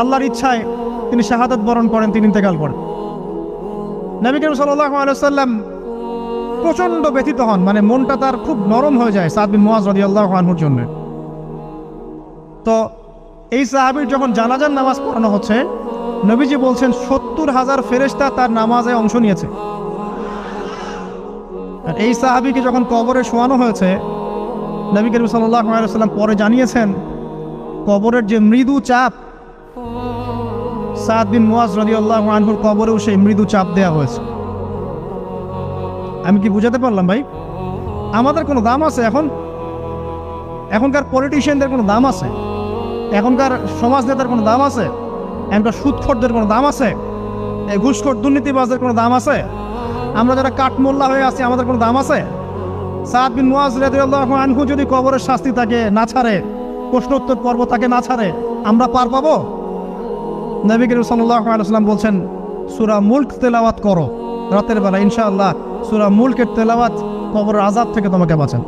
আল্লাহর ইচ্ছায় তিনি শাহাদাত বরণ করেন, তিনি ইন্তেকাল করেন। নবী করিম সাল্লাহ আলাইসাল্লাম প্রচণ্ড ব্যথিত হন মানে মনটা তার খুব নরম হয়ে যায় সাদ বিন মোয়াজ রদি আল্লাহ আনহুর জন্য। তো এই সাহাবির যখন জানাজার নামাজ পড়ানো হচ্ছে, নবীজি বলছেন, সত্তর হাজার ফেরেশতা তার নামাজে অংশ নিয়েছে। আর এই সাহাবিকে যখন কবরে শোয়ানো হয়েছে, নবী করিম সাল্লাহ আলাইসাল্লাম পরে জানিয়েছেন, কবরের যে মৃদু চাপ সাদ বিন মুয়াজ রাদিয়াল্লাহু আনহুর কবরেও সেই মৃদু চাপ দেওয়া হয়েছে। আমি কি বুঝাতে পারলাম ভাই? আমাদের কোনো দাম আছে এখন? এখনকার পলিটিশিয়ানদের কোনো দাম আছে? এখনকার সমাজ নেতার কোনো দাম আছে? এখনকার সুদখোরদের কোনো দাম আছে? এই ঘুষখোর দুর্নীতিবাজদের কোনো দাম আছে? আমরা যারা কাঠমোল্লা হয়ে আছি, আমাদের কোনো দাম আছে? সাদ বিন মুয়াজ রাদিয়াল্লাহু আনহু যদি কবরের শাস্তি তাকে না ছাড়ে, প্রশ্নোত্তর পর্ব তাকে না ছাড়ে, আমরা পার পাবো? নবী করিম ওয়াসাল্লাম বলছেন, সুরা মুল্ক তেলাওয়াত করো রাতের বেলা, ইনশাআল্লাহ। সুরা মুল্কের তেলাওয়াত কবর আজাদ থেকে তোমাকে বাঁচান